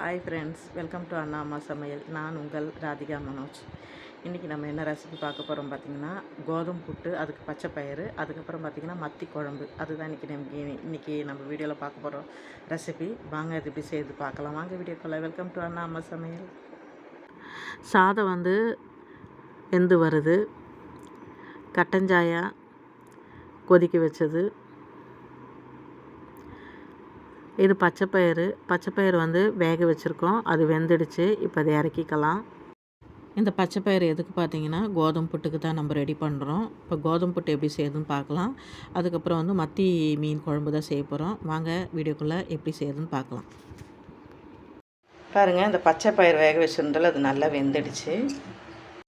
Hi friends welcome to அண்ணா அம்மா சமையல் நான் உங்கள் ராதிகா மனோஜ். இன்றைக்கி நம்ம என்ன ரெசிபி பார்க்க போகிறோம் பார்த்திங்கன்னா கோதுமை புட்டு அதுக்கு பச்சை பயிறு அதுக்கப்புறம் பார்த்திங்கன்னா மத்தி குழம்பு. அதுதான் இன்றைக்கி நமக்கு இன்றைக்கி நம்ம வீடியோவில் பார்க்க போகிறோம் ரெசிபி வாங்க இது எப்படி செய்து பார்க்கலாம். வாங்க வீடியோக்குள்ள. வெல்கம் டு அண்ணா அம்மா சமையல் சாதம் வந்து வெந்து வருது. கட்டஞ்சாயா கொதிக்க வச்சது. இது பச்சைப்பயிறு பச்சைப்பயிறு வந்து வேக வச்சுருக்கோம். அது வெந்துடுச்சு. இப்போ அதை இறக்கிக்கலாம். இந்த பச்சைப்பயிறு எதுக்கு பார்த்தீங்கன்னா கோதுமை புட்டுக்கு தான் நம்ம ரெடி பண்ணுறோம் இப்போ கோதுமை புட்டு எப்படி செய்யுதுன்னு பார்க்கலாம். அதுக்கப்புறம் வந்து மத்தி மீன் குழம்பு தான் செய்ய போகிறோம் வாங்க வீடியோக்குள்ளே எப்படி செய்யுதுன்னு பார்க்கலாம். பாருங்கள் இந்த பச்சை பயிர் வேக வச்சுருந்தாலும் அது நல்லா வெந்துடுச்சு.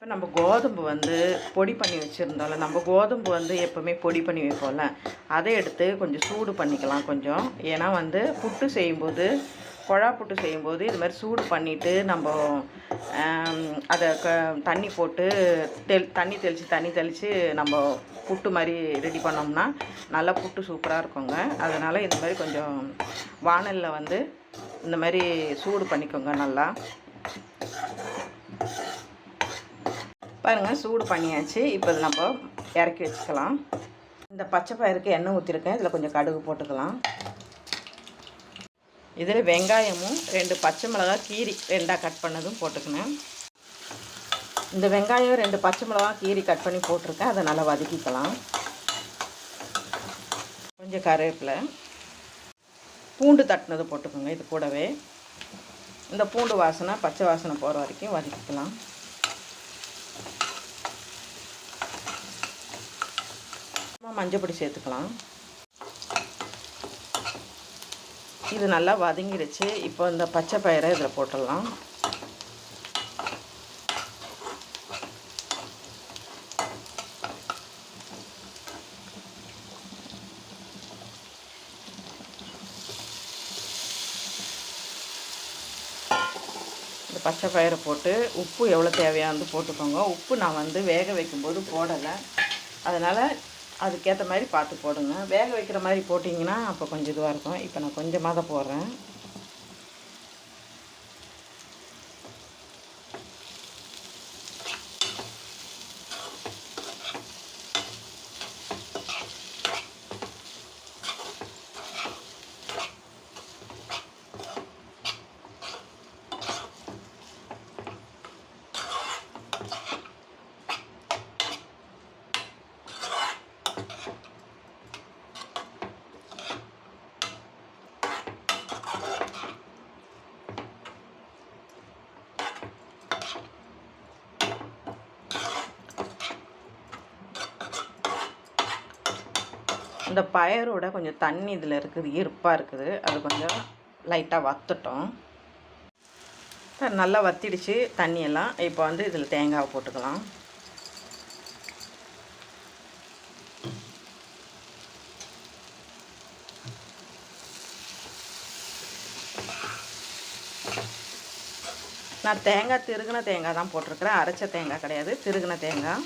இப்போ நம்ம கோதும்பு வந்து பொடி பண்ணி வச்சுருந்தோம்ல நம்ம கோதும்பு வந்து எப்போவுமே பொடி பண்ணி வைப்போம்ல அதை எடுத்து கொஞ்சம் சூடு பண்ணிக்கலாம் கொஞ்சம். ஏன்னா வந்து புட்டு செய்யும்போது குழா புட்டு செய்யும்போது இது மாதிரி சூடு பண்ணிவிட்டு நம்ம அதை க தண்ணி போட்டு தெள் தண்ணி தெளித்து தண்ணி தெளித்து நம்ம புட்டு மாதிரி ரெடி பண்ணோம்னா நல்லா புட்டு சூப்பராக இருக்குங்க. அதனால் இந்த மாதிரி கொஞ்சம் வானலில் வந்து இந்த மாதிரி சூடு பண்ணிக்கோங்க நல்லா. பாருங்கள் சூடு பண்ணியாச்சு. இப்போ இதை நம்ம இறக்கி வச்சுக்கலாம். இந்த பச்சை பயிருக்கு எண்ணெய் ஊற்றிருக்கேன் இதில் கொஞ்சம் கடுகு போட்டுக்கலாம். இதில் வெங்காயமும் ரெண்டு பச்சை மிளகா கீரி ரெண்டாக கட் பண்ணதும் போட்டுக்கினேன் இந்த வெங்காயம் ரெண்டு பச்சை மிளகா கீரி கட் பண்ணி போட்டிருக்கேன். அதை நல்லா வதக்கிக்கலாம். கொஞ்சம் கருவேப்பிலை. பூண்டு தட்டினது போட்டுக்கோங்க. இது கூடவே. இந்த பூண்டு வாசனை பச்சை வாசனை போகிற வரைக்கும் வதக்கிக்கலாம். மஞ்சப்பொடி சேர்த்துக்கலாம். இது நல்லா வதங்கிடுச்சு இப்போ இந்த பச்சை பயிரை இதில் போட்டுடலாம். இந்த பச்சை பயிரை போட்டு உப்பு எவ்வளோ தேவையானது போட்டுக்கோங்க. உப்பு நான் வந்து வேக வைக்கும்போது போடலை. அதனால் அதுக்கேற்ற மாதிரி பார்த்து போடுங்க. வேக வைக்கிற மாதிரி போட்டிங்கன்னா அப்போ கொஞ்சம் இதுவாக இருக்கும். இப்போ நான் கொஞ்சமாக தான் போடுறேன். இந்த பயரோட கொஞ்சம் தண்ணி இதில் இருக்குது இருப்பாக இருக்குது. அது கொஞ்சம் லைட்டாக வத்துட்டோம். நல்லா வத்திடுச்சு தண்ணியெல்லாம். இப்போ வந்து இதில் தேங்காவை போட்டுக்கலாம். நான் தேங்காய் திருகுன தேங்காய் தான் போட்டிருக்கிறேன். அரைச்ச தேங்காய் கிடையாது. திருகுன தேங்காய்.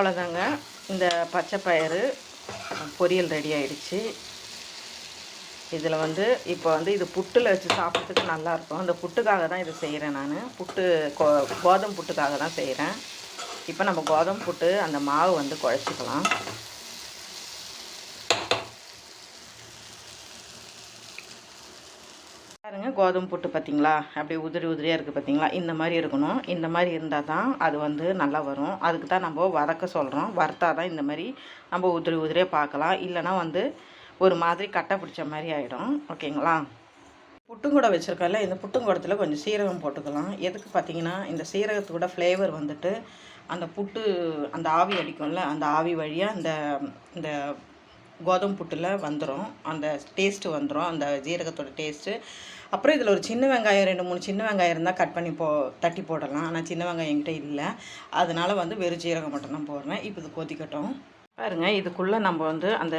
அவ்வளோதாங்க. இந்த பச்சை பயிறு பொரியல் ரெடி ஆயிடுச்சு. இதில் வந்து இப்போ வந்து இது புட்டில் வச்சு சாப்பிட்றதுக்கு நல்லாயிருக்கும். அந்த புட்டுக்காக தான் இது செய்கிறேன் நான். புட்டு கோ கோதுமை புட்டுக்காக தான் செய்கிறேன். இப்போ நம்ம கோதுமை புட்டு அந்த மாவு வந்து குழச்சிக்கலாம் பாருங்க கோதுமை புட்டு பார்த்திங்களா? அப்படியே உதிரி உதிரியாக இருக்குது பார்த்திங்களா? இந்த மாதிரி இருக்கணும். இந்த மாதிரி இருந்தால் தான் அது வந்து நல்லா வரும். அதுக்கு தான் நம்ம வதக்க சொல்கிறோம் வறுத்தா தான் இந்த மாதிரி நம்ம உதிரி உதிரியாக பார்க்கலாம். இல்லைனா வந்து ஒரு மாதிரி கட்டை பிடிச்ச மாதிரி ஆகிடும் ஓகேங்களா? புட்டுங்கூட வச்சுருக்கல இந்த புட்டுங்கூடத்தில் கொஞ்சம் சீரகம் போட்டுக்கலாம். எதுக்கு பார்த்தீங்கன்னா இந்த சீரகத்தோட ஃப்ளேவர் வந்துட்டு அந்த புட்டு அந்த ஆவி அடிக்கும்ல அந்த ஆவி வழியாக அந்த இந்த கோதுமை புட்டில் வந்துடும் அந்த டேஸ்ட்டு வந்துடும் அந்த ஜீரகத்தோட டேஸ்ட்டு அப்புறம் இதில் ஒரு சின்ன வெங்காயம் ரெண்டு மூணு சின்ன வெங்காயம் இருந்தால் கட் பண்ணி போ தட்டி போடலாம். ஆனால் சின்ன வெங்காயம் என்கிட்ட இல்லை. அதனால் வந்து வெறும் சீரகம் மட்டும்தான் போடுறேன். இப்போ இது கொதிக்கட்டும். பாருங்கள் இதுக்குள்ளே நம்ம வந்து அந்த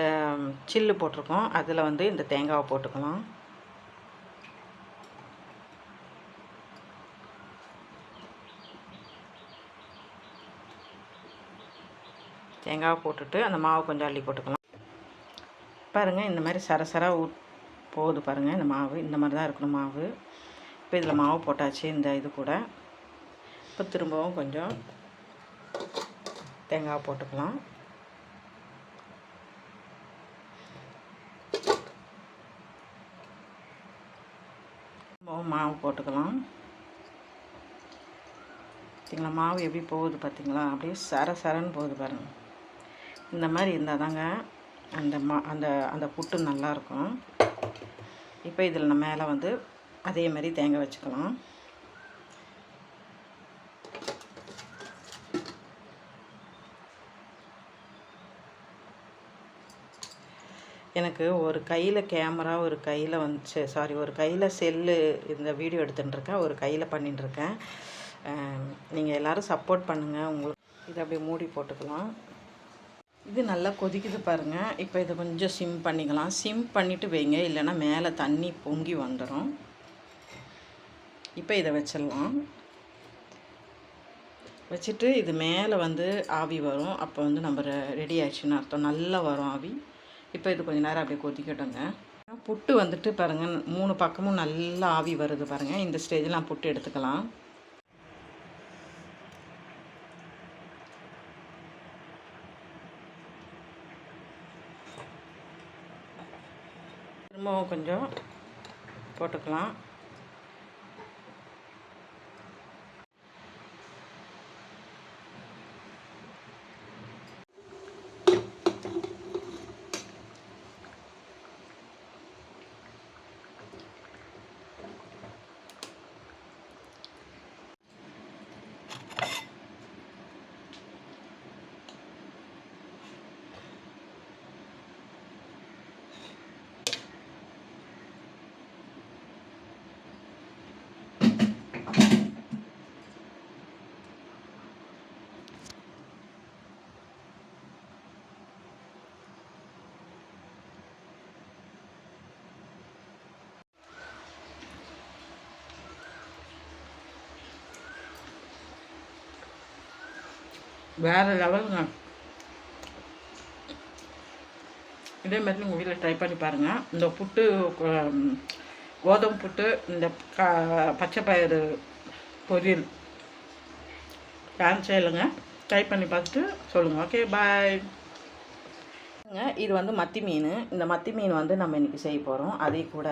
சில்லு போட்டிருக்கோம். அதில் வந்து இந்த தேங்காவை போட்டுக்கலாம். தேங்காவை போட்டுட்டு அந்த மாவு கொஞ்சம் அள்ளி போட்டுக்கலாம். பாருங்கள் இந்த மாதிரி சரசராக ஊட் போகுது பாருங்கள் இந்த மாவு இந்த மாதிரி தான் இருக்கணும் மாவு. இப்போ இதில் மாவு போட்டாச்சு இந்த இது கூட. இப்போ திரும்பவும் கொஞ்சம் தேங்காய் போட்டுக்கலாம். திரும்பவும் மாவு போட்டுக்கலாம். பார்த்திங்களா மாவு எப்படி போகுது பார்த்தீங்களா அப்படியே சர சரன்னு போகுது பாருங்கள் இந்த மாதிரி இருந்தால் தாங்க அந்த மா அந்த அந்த புட்டு நல்லாயிருக்கும் இப்போ இதில் நம்ம மேலே வந்து அதே மாதிரி தேங்காய் வச்சுக்கலாம். எனக்கு ஒரு கையில் கேமரா ஒரு கையில் வந்துச்சு சாரி ஒரு கையில் செல்லு இந்த வீடியோ எடுத்துட்டுருக்கேன் ஒரு கையில் பண்ணிட்டுருக்கேன். நீங்கள் எல்லோரும் சப்போர்ட் பண்ணுங்கள் உங்களுக்கு இதை அப்படியே மூடி போட்டுக்கலாம். இது நல்லா கொதிக்குது பாருங்கள் இப்போ இதை கொஞ்சம் சிம் பண்ணிக்கலாம். சிம் பண்ணிவிட்டு வைங்க. இல்லைன்னா மேலே தண்ணி பொங்கி வந்துடும் இப்போ இதை வச்சிடலாம். வச்சுட்டு இது மேலே வந்து ஆவி வரும். அப்போ வந்து நம்ம ரெடி ஆயிடுச்சுன்னு அர்த்தம். நல்லா வரும் ஆவி. இப்போ இது கொஞ்சம் நேரம் அப்படியே கொதிக்கட்டுங்க. புட்டு வந்துட்டு பாருங்கள் மூணு பக்கமும் நல்லா ஆவி வருது பாருங்கள் இந்த ஸ்டேஜில் நான் புட்டு எடுத்துக்கலாம். திரும்பவும் கொஞ்சம் போட்டுக்கலாம். வேறு லெவலுங்க இதே மாதிரி உங்கள் வீட்டில் ட்ரை பண்ணி பாருங்கள் இந்த புட்டு கோதுமை புட்டு இந்த கா பச்சை பயிறு பொரியல். டான்ஸ் இல்லைங்க ட்ரை பண்ணி பார்த்துட்டு சொல்லுங்கள் ஓகே பாய் இது வந்து மத்தி மீன். இந்த மத்தி மீன் வந்து நம்ம இன்றைக்கி செய்ய போகிறோம் அதே கூட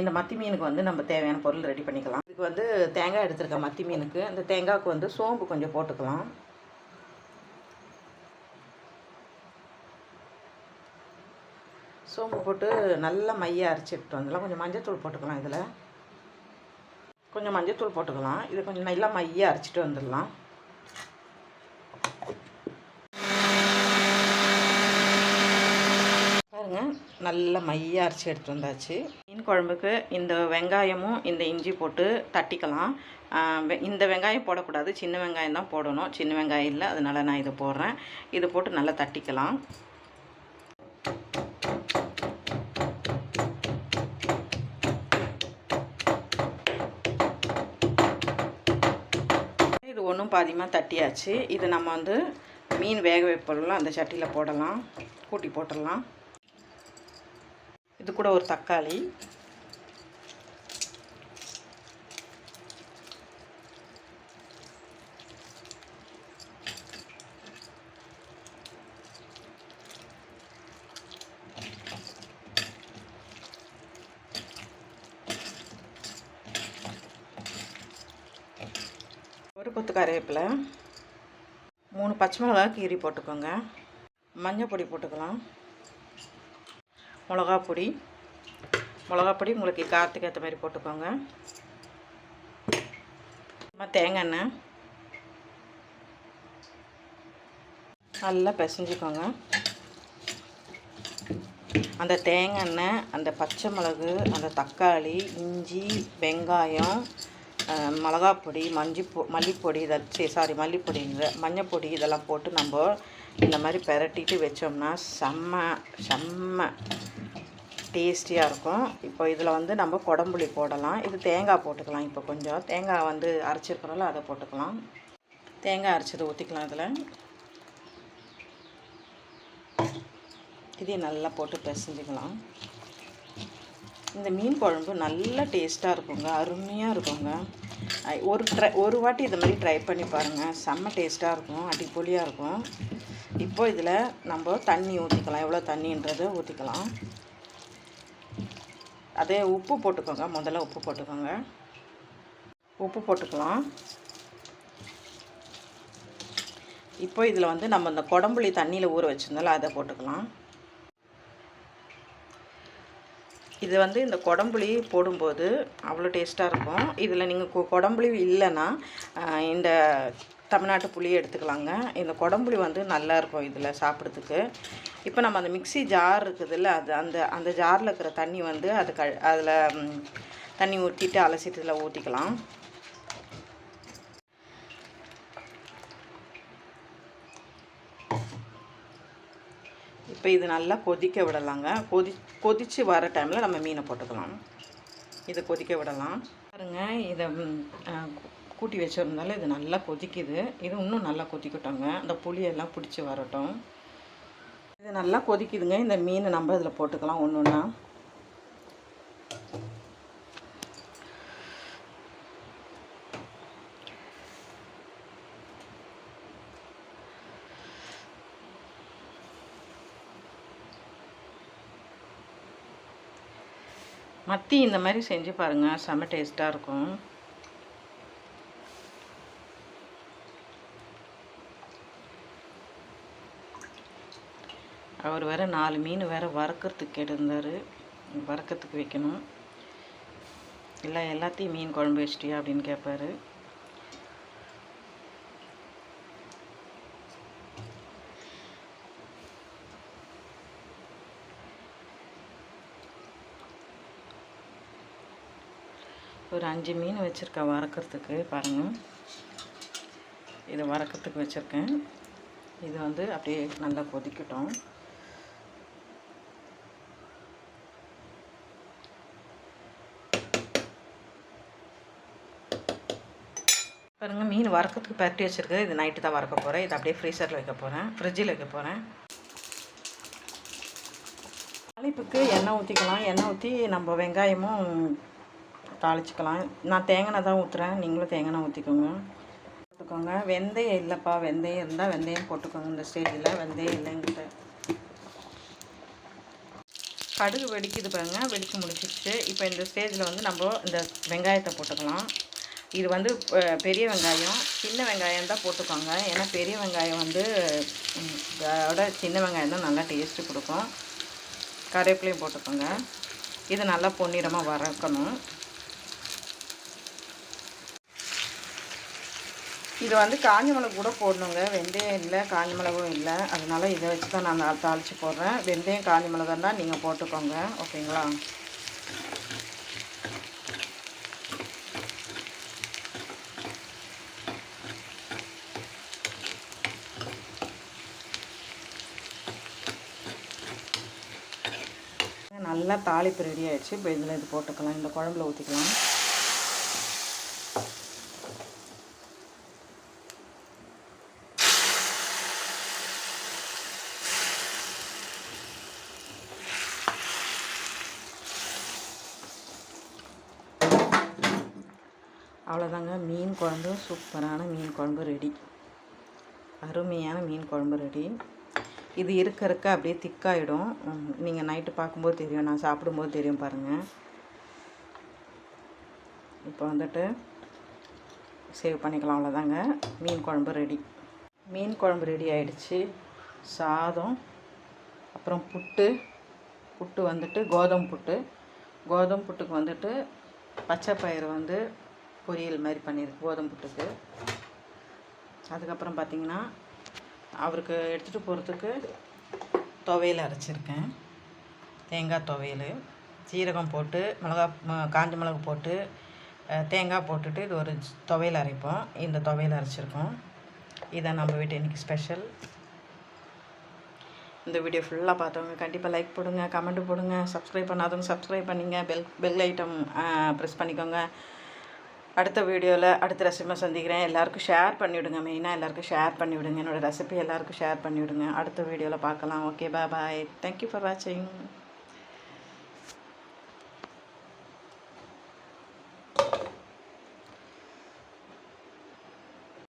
இந்த மத்தி மீனுக்கு வந்து நம்ம தேவையான பொருள் ரெடி பண்ணிக்கலாம். இதுக்கு வந்து தேங்காய் எடுத்துருக்கேன் மத்தி மீனுக்கு. இந்த தேங்காய்க்கு வந்து சோம்பு கொஞ்சம் போட்டுக்கலாம். சோம்பு போட்டு நல்லா மைய அரைச்சி எடுத்து வந்துடலாம். கொஞ்சம் மஞ்சத்தூள் போட்டுக்கலாம் இதில். கொஞ்சம் மஞ்சத்தூள் போட்டுக்கலாம். இது கொஞ்சம் நல்லா மைய அரைச்சிட்டு வந்துடலாம். பாருங்கள் நல்லா மைய அரைச்சி எடுத்து வந்தாச்சு. மீன் குழம்புக்கு இந்த வெங்காயமும் இந்த இஞ்சி போட்டு தட்டிக்கலாம். இந்த வெங்காயம் போடக்கூடாது. சின்ன வெங்காயம் தான் போடணும். சின்ன வெங்காயம் இல்லை. அதனால் நான் இதை போடுறேன். இதை போட்டு நல்லா தட்டிக்கலாம். ஒன்றும் பாதியமாக தட்டியாச்சு. இது நம்ம வந்து மீன் வேக வைப்பலாம் அந்த சட்டியில் போடலாம். கூட்டி போட்டுடலாம். இது கூட ஒரு தக்காளி. ஒரு கொத்து கருவேப்பிலை மூணு பச்சை மிளகா கீரி போட்டுக்கோங்க. மஞ்சள் பொடி போட்டுக்கலாம். மிளகா பொடி. மிளகா பொடி உங்களுக்கு காரத்துக்கு ஏற்ற மாதிரி போட்டுக்கோங்க. தேங்காய் எண்ணெய் நல்லா பிசைஞ்சிக்கோங்க. அந்த தேங்காய் எண்ணெய் அந்த பச்சை மிளகு அந்த தக்காளி இஞ்சி வெங்காயம் மிளகாப்பொடி மஞ்சி மல்லிப்பொடி இதை சாரி மல்லிப்பொடிங்கிற மஞ்சப்பொடி இதெல்லாம் போட்டு நம்ம இந்த மாதிரி பெரட்டிட்டு வச்சோம்னா செம்ம செம்ம டேஸ்டியாக இருக்கும். இப்போ இதில் வந்து நம்ம குடம்புளி போடலாம். இது தேங்காய் போட்டுக்கலாம். இப்போ கொஞ்சம் தேங்காய் வந்து அரைச்சிருக்கிறோம்ல அதை போட்டுக்கலாம். தேங்காய் அரைச்சதை ஊற்றிக்கலாம் இதில். இதையும் நல்லா போட்டு பிசைஞ்சிக்கலாம். இந்த மீன் குழம்பு நல்லா டேஸ்ட்டாக இருக்குங்க அருமையாக இருக்குங்க. ஒரு ட்ரை ஒரு வாட்டி இது மாதிரி ட்ரை பண்ணி பாருங்கள் செம்ம டேஸ்ட்டாக இருக்கும் அடிப்பொலியாக இருக்கும். இப்போ இதில் நம்ம தண்ணி ஊற்றிக்கலாம் எவ்வளோ தண்ணின்றதை ஊற்றிக்கலாம் அதே உப்பு போட்டுக்கோங்க. முதல்ல உப்பு போட்டுக்கோங்க. உப்பு போட்டுக்கலாம். இப்போ இதில் வந்து நம்ம இந்த குடம்புளி தண்ணியில் ஊற வச்சிருந்தால அதை போட்டுக்கலாம். இது வந்து இந்த குடம்புளி போடும்போது அவ்வளோ டேஸ்ட்டாக இருக்கும். இதில் நீங்கள் குடம்புளி இல்லைன்னா இந்த தமிழ்நாட்டு புளியை எடுத்துக்கலாங்க. இந்த குடம்புளி வந்து நல்லாயிருக்கும் இதில் சாப்பிட்றதுக்கு. இப்போ நம்ம அந்த மிக்ஸி ஜார் இருக்குதுல்ல அது அந்த அந்த ஜாரில் இருக்கிற தண்ணி வந்து அது க அதில் தண்ணி ஊற்றிட்டு அலசிட்டு இதில் ஊற்றிக்கலாம். இப்போ இது நல்லா கொதிக்க விடலாங்க. கொதி கொதித்து வர டைமில் நம்ம மீனை போட்டுக்கலாம். இதை கொதிக்க விடலாம். பாருங்க இதை கூட்டி வச்சிருந்தாலும் இது நல்லா கொதிக்குது. இது இன்னும் நல்லா கொதிக்கட்டோங்க அந்த புளியெல்லாம் பிடிச்சி வரட்டும். இது நல்லா கொதிக்குதுங்க. இந்த மீனை நம்ம இதில் போட்டுக்கலாம் ஒன்று ஒன்றா மத்தி இந்த மாதிரி செஞ்சு பாருங்கள் செம்ம டேஸ்ட்டாக இருக்கும். அவர் வேறு நாலு மீன் வேறு வறுக்கிறதுக்கு கேட்டிருந்தார். வறுக்கிறதுக்கு வைக்கணும். இல்லை எல்லாத்தையும் மீன் குழம்பு வச்சிட்டியா அப்படின்னு கேட்பாரு ஒரு அஞ்சு மீன் வச்சுருக்கேன் வறக்கிறதுக்கு பாருங்கள் இதை வறக்கிறதுக்கு வச்சுருக்கேன். இது வந்து அப்படியே நல்லா கொதிக்கட்டும். பாருங்கள் மீன் வறுக்கிறதுக்கு பரட்டி வச்சுருக்கேன். இது நைட்டு தான் வறுக்க போகிறேன் இது அப்படியே ஃப்ரீசரில் வைக்க போகிறேன் ஃப்ரிட்ஜில் வைக்க போகிறேன் தாளிப்புக்கு எண்ணெய் ஊற்றிக்கலாம் எண்ணெய் ஊற்றி நம்ம வெங்காயமும் தாளிச்சிக்கலாம். நான் தேங்காய் தான் ஊற்றுறேன் நீங்களும் தேங்காய் ஊற்றிக்கோங்க போட்டுக்கோங்க. வெந்தயம் இல்லைப்பா. வெந்தயம் இருந்தால் வெந்தயம் போட்டுக்கோங்க. இந்த ஸ்டேஜில் வெந்தயம் இல்லைங்கிட்ட கடுகு வெடிக்குது பாருங்க. வெடிச்சு முடிச்சிடுச்சு இப்போ இந்த ஸ்டேஜில் வந்து நம்ம இந்த வெங்காயத்தை போட்டுக்கலாம். இது வந்து பெரிய வெங்காயம். சின்ன வெங்காயம் தான் போட்டுக்கோங்க. ஏன்னா பெரிய வெங்காயம் வந்து அதோட சின்ன வெங்காயம் தான் நல்லா டேஸ்ட்டு கொடுக்கும். கருவேப்பிலையும் போட்டுக்கோங்க. இது நல்லா பொன்னிறமாக வறக்கணும். இது வந்து காஞ்ச மிளகு கூட போடணுங்க. வெந்தயம் இல்லை காஞ்ச மிளகும் இல்லை. அதனால் இதை வச்சு தான் நான் தாளித்து போடுறேன். வெந்தயம் காஞ்ச மிளகா தான் நீங்கள் போட்டுக்கோங்க. ஓகேங்களா? நல்லா தாளிப்பு ரெடி ஆகிடுச்சு இப்போ இதில் இது போட்டுக்கலாம். இந்த குழம்புல ஊற்றிக்கலாம் அவ்வளோதாங்க மீன் குழம்பு சூப்பரான மீன் குழம்பு ரெடி அருமையான மீன் குழம்பு ரெடி இது இருக்க இருக்க அப்படியே திக்காயிடும். நீங்கள் நைட்டு பார்க்கும்போது தெரியும். நான் சாப்பிடும்போது தெரியும் பாருங்கள் இப்போ வந்துட்டு சேவ் பண்ணிக்கலாம். அவ்வளோதாங்க மீன் குழம்பு ரெடி மீன் குழம்பு ரெடி ஆகிடுச்சு சாதம் அப்புறம் புட்டு. புட்டு வந்துட்டு கோதுமை புட்டு. கோதுமை புட்டுக்கு வந்துட்டு பச்சை பயிறு வந்து பொரியல் மாதிரி பண்ணியிருக்கு கோதுமை புட்டுக்கு. அதுக்கப்புறம் பார்த்திங்கன்னா அவருக்கு எடுத்துகிட்டு போகிறதுக்கு துவையல் அரைச்சிருக்கேன். தேங்காய் துவையல் சீரகம் போட்டு மிளகா காஞ்ச மிளகு போட்டு தேங்காய் போட்டுட்டு இது ஒரு துவையல் அரைப்போம். இந்த துவையல் அரைச்சிருக்கோம். இதான் நம்ம வீட்டு இன்றைக்கி ஸ்பெஷல். இந்த வீடியோ ஃபுல்லாக பார்த்தவங்க கண்டிப்பாக லைக் போடுங்க கமெண்ட் போடுங்க சப்ஸ்கிரைப் பண்ணாதவங்க சப்ஸ்கிரைப் பண்ணிங்க பெல் பெல் ஐட்டம் ப்ரெஸ் பண்ணிக்கோங்க. அடுத்த வீடியோவில் அடுத்த ரெசிபியை சந்திக்கிறேன். எல்லாருக்கும் ஷேர் பண்ணிவிடுங்க. மெயினாக எல்லாருக்கும் ஷேர் பண்ணிவிடுங்க. என்னோடய ரெசிபி எல்லாருக்கும் ஷேர் பண்ணிவிடுங்க. அடுத்த வீடியோவில் பார்க்கலாம். Okay bye bye. Thank you for வாட்சிங்